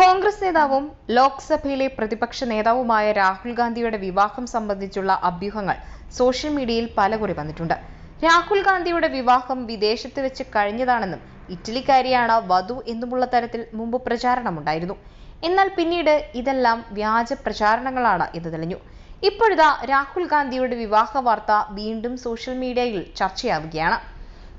കോൺഗ്രസ് നേതാവും ലോക്സഭയിലെ പ്രതിപക്ഷ നേതാവുമായ രാഹുൽ ഗാന്ധിയുടെ വിവാഹം സംബന്ധിച്ചുള്ള അഭ്യൂഹങ്ങൾ സോഷ്യൽ മീഡിയയിൽ പലകുറി വന്നിട്ടുണ്ട്. രാഹുൽ ഗാന്ധിയുടെ വിവാഹം വിദേശത്ത് വെച്ച് കഴിഞ്ഞതാണെന്നും ഇറ്റലിക്കാരിയാണ് വധു എന്നുമുള്ള തരത്തിൽ മുമ്പ് പ്രചാരണമുണ്ടായിരുന്നു. എന്നാൽ പിന്നീട് ഇതെല്ലാം വ്യാജ പ്രചാരണങ്ങളാണ് എന്ന് തെളിഞ്ഞു. ഇപ്പോഴിതാ രാഹുൽ ഗാന്ധിയുടെ വിവാഹ വാർത്ത വീണ്ടും സോഷ്യൽ മീഡിയയിൽ ചർച്ചയാവുകയാണ്.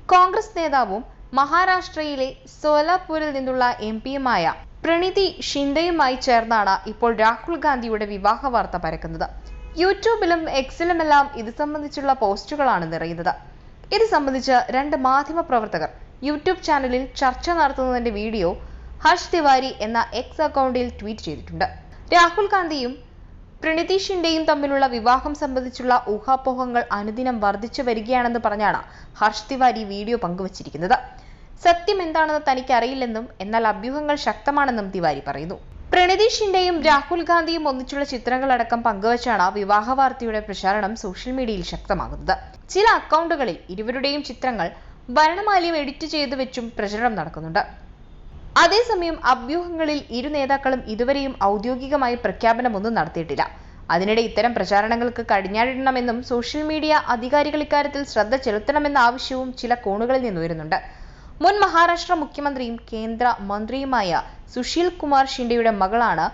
കോൺഗ്രസ് നേതാവും മഹാരാഷ്ട്രയിലെ സോലാപൂരിൽ നിന്നുള്ള എം പിയുമായ പ്രണിതി ഷിൻഡയുമായി ചേർന്നാണ് ഇപ്പോൾ രാഹുൽ ഗാന്ധിയുടെ വിവാഹ വാർത്ത പരക്കുന്നത്. യൂട്യൂബിലും എക്സിലുമെല്ലാം ഇത് സംബന്ധിച്ചുള്ള പോസ്റ്റുകളാണ് നിറയുന്നത്. ഇത് സംബന്ധിച്ച് രണ്ട് മാധ്യമ പ്രവർത്തകർ യൂട്യൂബ് ചാനലിൽ ചർച്ച നടത്തുന്നതിന്റെ വീഡിയോ ഹർഷ് തിവാരി എന്ന എക്സ് അക്കൗണ്ടിൽ ട്വീറ്റ് ചെയ്തിട്ടുണ്ട്. രാഹുൽ ഗാന്ധിയും പ്രണീതി ഷിൻഡെയും തമ്മിലുള്ള വിവാഹം സംബന്ധിച്ചുള്ള ഊഹാപോഹങ്ങൾ അനുദിനം വർദ്ധിച്ചു വരികയാണെന്ന് പറഞ്ഞാണ് ഹർഷ് തിവാരി വീഡിയോ പങ്കുവച്ചിരിക്കുന്നത്. സത്യം എന്താണെന്ന് തനിക്ക് അറിയില്ലെന്നും എന്നാൽ അഭ്യൂഹങ്ങൾ ശക്തമാണെന്നും തിവാരി പറയുന്നു. പ്രണിതീഷിന്റെയും രാഹുൽ ഗാന്ധിയും ഒന്നിച്ചുള്ള ചിത്രങ്ങളടക്കം പങ്കുവച്ചാണ് വിവാഹ വാർത്തയുടെ പ്രചാരണം സോഷ്യൽ മീഡിയയിൽ ശക്തമാകുന്നത്. ചില അക്കൗണ്ടുകളിൽ ഇരുവരുടെയും ചിത്രങ്ങൾ വർണമാല്യം എഡിറ്റ് ചെയ്തു വെച്ചും പ്രചരണം നടക്കുന്നുണ്ട്. അതേസമയം അഭ്യൂഹങ്ങളിൽ ഇരു നേതാക്കളും ഇതുവരെയും ഔദ്യോഗികമായി പ്രഖ്യാപനമൊന്നും നടത്തിയിട്ടില്ല. അതിനിടെ ഇത്തരം പ്രചാരണങ്ങൾക്ക് കടിഞ്ഞാഴിടണമെന്നും സോഷ്യൽ മീഡിയ അധികാരികൾ ഇക്കാര്യത്തിൽ ശ്രദ്ധ ചെലുത്തണമെന്ന ആവശ്യവും ചില കോണുകളിൽ നിന്നുയരുന്നുണ്ട്. മുൻ മഹാരാഷ്ട്ര മുഖ്യമന്ത്രിയും കേന്ദ്ര മന്ത്രിയുമായ സുശീൽ കുമാർ ഷിൻഡെയുടെ മകളാണ്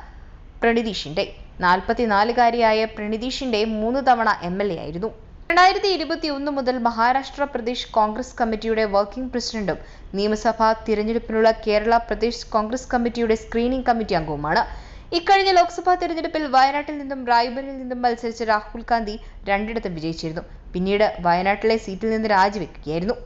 പ്രണിതി ഷിൻഡെ. നാൽപ്പത്തിനാലുകാരിയായ പ്രണിതി ഷിൻഡെ മൂന്ന് തവണ എം എൽ എ ആയിരുന്നു. രണ്ടായിരത്തി ഇരുപത്തി ഒന്ന് മുതൽ മഹാരാഷ്ട്ര പ്രദേശ് കോൺഗ്രസ് കമ്മിറ്റിയുടെ വർക്കിംഗ് പ്രസിഡന്റും നിയമസഭാ തിരഞ്ഞെടുപ്പിനുള്ള കേരള പ്രദേശ് കോൺഗ്രസ് കമ്മിറ്റിയുടെ സ്ക്രീനിംഗ് കമ്മിറ്റി അംഗവുമാണ്. ഇക്കഴിഞ്ഞ ലോക്സഭാ തെരഞ്ഞെടുപ്പിൽ വയനാട്ടിൽ നിന്നും റായ്ബറിൽ നിന്നും മത്സരിച്ച രാഹുൽ ഗാന്ധി രണ്ടിടത്തും വിജയിച്ചിരുന്നു. പിന്നീട് വയനാട്ടിലെ സീറ്റിൽ നിന്ന് രാജിവെക്കുകയായിരുന്നു.